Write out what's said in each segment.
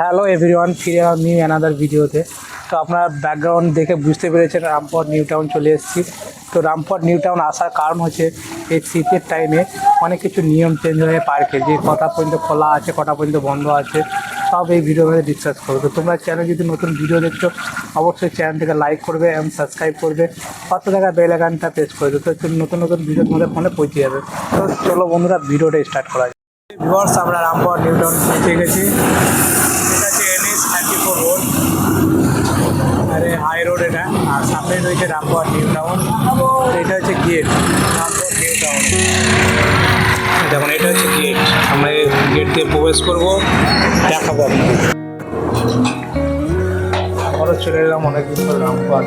Hello everyone, ফিরে এলাম new another ভিডিওতে। তো আপনার ব্যাকগ্রাউন্ড দেখে বুঝতে পেরেছেন রামপুর নিউ টাউন চলে এসেছি। তো রামপুর নিউ টাউন আসার কারণ হচ্ছে, এই শীতের টাইমে অনেক কিছু নিয়ম চেঞ্জ হয়ে পার্কে যে কটা পর্যন্ত খোলা আছে, কটা পর্যন্ত বন্ধ আছে, সব এই ভিডিওর মধ্যে ডিসকাস করব। তো তোমরা চ্যানেল যদি নতুন ভিডিও দেখছ, অবশ্যই চ্যানেলটিকে লাইক করবে এবং সাবস্ক্রাইব করবে। কত জায়গায় বেল আইকনটা প্রেস করে দেবে তো নতুন নতুন ভিডিও তোমাদের ফোনে পৌঁছে যাবে। তো চলো বন্ধুরা ভিডিওটা স্টার্ট করা যায় ভিউয়ার্স আমরা রামপুর নিউ টাউন পৌঁছে গেছি এটা হচ্ছে এনএস থার্টি ফোর রোড আরে হাই রোড এটা আর সামনে রয়েছে রামপুর নিউ টাউন এটা হচ্ছে গেট রামপুর নিউ টাউন দেখুন, এটা হচ্ছে গেট আমরা গেট দিয়ে প্রবেশ করব, দেখাবো আমারও চলে এলাম অনেকদিন পর রামপুর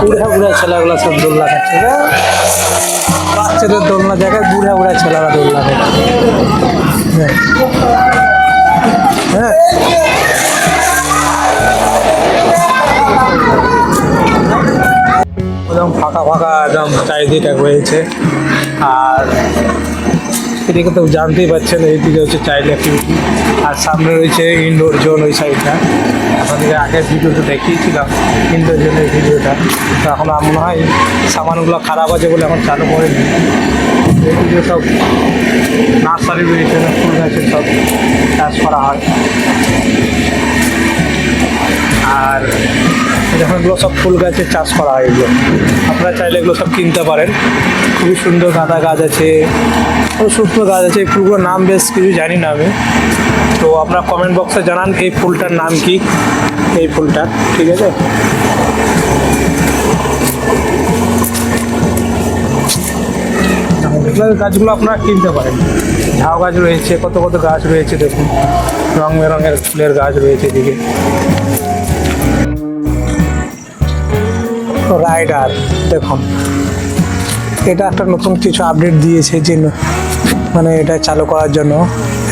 বুড়া বুড়া ছেলেগুলো বাচ্চাদের দোলনা জায়গায় বুড়া বুড়া ছেলেরা দোলনা খাচ্ছে। ফাঁকা একদম চারিদিকে রয়েছে আর এদিকে তো জানতেই পারছেন এইদিকে হচ্ছে চাইল্ড অ্যাক্টিভিটি আর সামনে রয়েছে ইনডোর জোন ওই সাইডটা আপনাদেরকে আগের ভিডিওতে দেখিয়েছিলাম ইনডোর জোনের ভিডিওটা তো এখন আমার মনে হয় সামানগুলো খারাপ আছে বলে এখন চালু করেনি। এইদিকে সব নার্সারি রয়েছে ফুল গাছের সব চাষ করা হয়। আর যখন এগুলো সব ফুল গাছের চাষ করা হয় এগুলো, আপনারা চাইলে এগুলো সব কিনতে পারেন। খুবই সুন্দর গাঁদা গাছ আছে, খুব সুন্দর গাছ আছে এই ফুলগুলোর নাম বেশ কিছু জানি না আমি। তো আপনারা কমেন্ট বক্সে জানান এই ফুলটার নাম কি, এই ফুলটা, ঠিক আছে? এগুলো গাছগুলো আপনারা কিনতে পারেন। ঝাউ গাছ রয়েছে, কত কত গাছ রয়েছে দেখুন। রং বেরঙের ফুলের গাছ রয়েছে এদিকে। রাইডার, দেখুন। এটা একটা নতুন কিছু আপডেট দিয়েছে যে মানে এটা চালু করার জন্য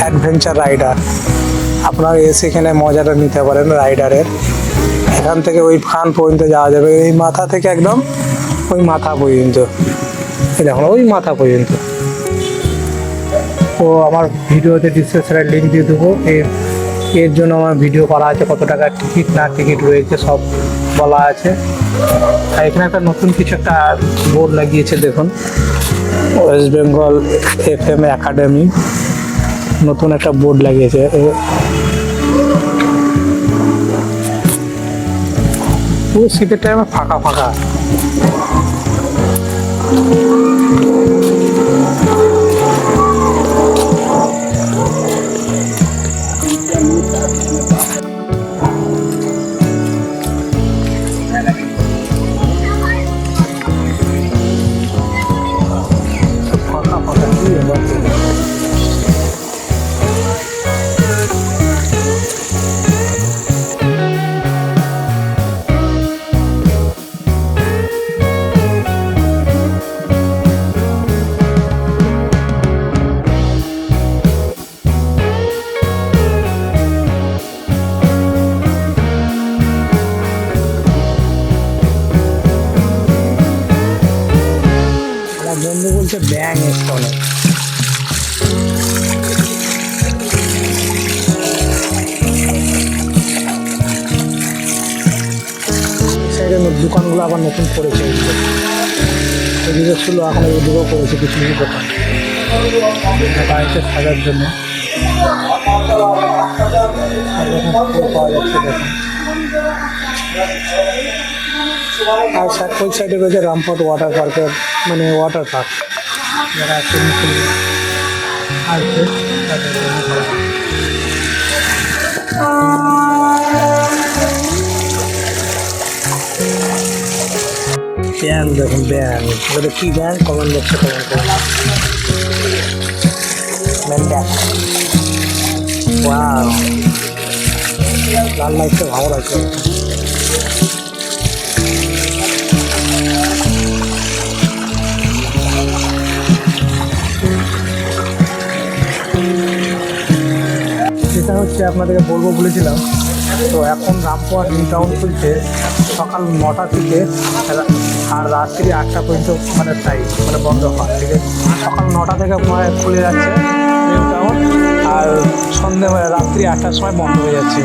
অ্যাডভেঞ্চার রাইডার আপনারা এসে এখানে মজাটা নিতে পারেন রাইডারের। এখান থেকে ওই ফান পর্যন্ত যাওয়া যাবে। এই মাথা থেকে একদম ওই মাথা পর্যন্ত। দেখুন, ওই মাথা পর্যন্ত। ও আমার ভিডিওতে ডিসক্রিপশনে লিঙ্ক দিয়ে দেবো। এর এর জন্য আমার ভিডিও করা আছে, কত টাকা টিকিট না টিকিট রয়েছে, সব বলা আছে। আর এখানে একটা নতুন কিছু একটা বোর্ড লাগিয়েছে, দেখুন। West Bengal F M academy নতুন একটা বোর্ড লাগিয়েছে। পুরো শীতের টাইমে ফাঁকা ফাঁকা। বন্ধু বলছে ব্যাং সাইডে দোকানগুলো আবার নতুন করেছে এদিকে ছিল, এখন এদিকেও করেছে কিছু কিছু দোকান। বাড়িতে সাজার জন্য। পাওয়া যাচ্ছে আর সাইড সাইডে রয়েছে রামপট ওয়াটার পার্কের মানে ওয়াটার পার্ক যারা সুইমিং পুল আছে তাদের জন্য করা হয়। ব্যাং দেখুন ব্যাং ওটা কি ব্যাং কমেন্ট বক্সে কমেন্ট করুন। ব্যাং ওয়াও লাল লাইটটা ভালো লাগছে। হচ্ছে আপনাদেরকে বলব বলেছিলাম। তো এখন রামপুর নিউ টাউন খুলছে, সকাল নটা থেকে আর রাত্রি আটটা পর্যন্ত মানে টাইম মানে বন্ধ হয়, ঠিক আছে? সকাল নটা থেকে মানে খুলে যাচ্ছে আর সন্ধ্যেবেলা রাত্রি আটটার সময় বন্ধ হয়ে যাচ্ছে।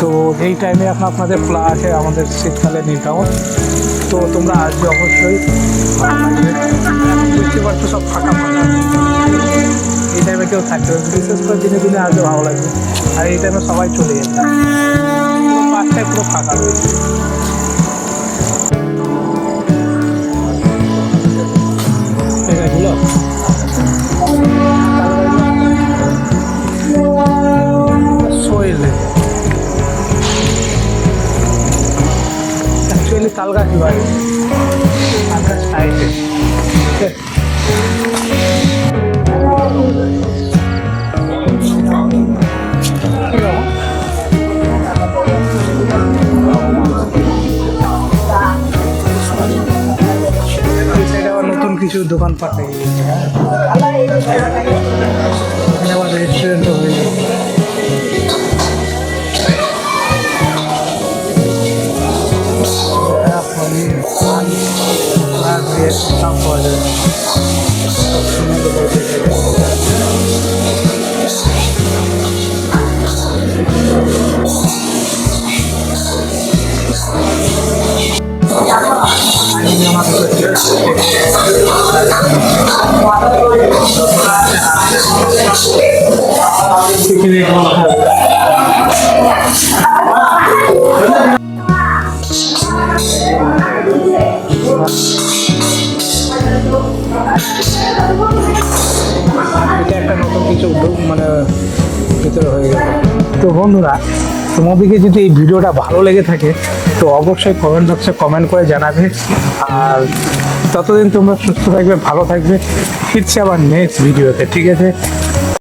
তো এই টাইমে এখন আপনাদের খোলা আছে আমাদের শীতকালে নিউ টাউন তো তোমরা আসবে অবশ্যই। বুঝতে পারছ সব ফাঁকা ফাঁকা। এই টাইমে কেউ থাকতে হবে বিশেষ করে দিনে দিনে আজও ভালো লাগবে। আর এই টাইমে সবাই চলে পুরো পার্কটাই পুরো ফাঁকা রয়েছে। এগুলো কিছু দোকানপাট হয়ে। গেছে এখানে আবার রেস্টুরেন্টও হয়ে গেছে। হ্যাঁ, কিছু হয়ে তো বন্ধুরা, তোমাদেরকে যদি এই ভিডিওটা ভালো লেগে থাকে, তো অবশ্যই কমেন্ট বক্সে কমেন্ট করে জানাবে। আর ততদিন তোমরা সুস্থ থাকবে ভালো থাকবে। ফিরছি আবার নেক্সট ভিডিওতে ঠিক আছে?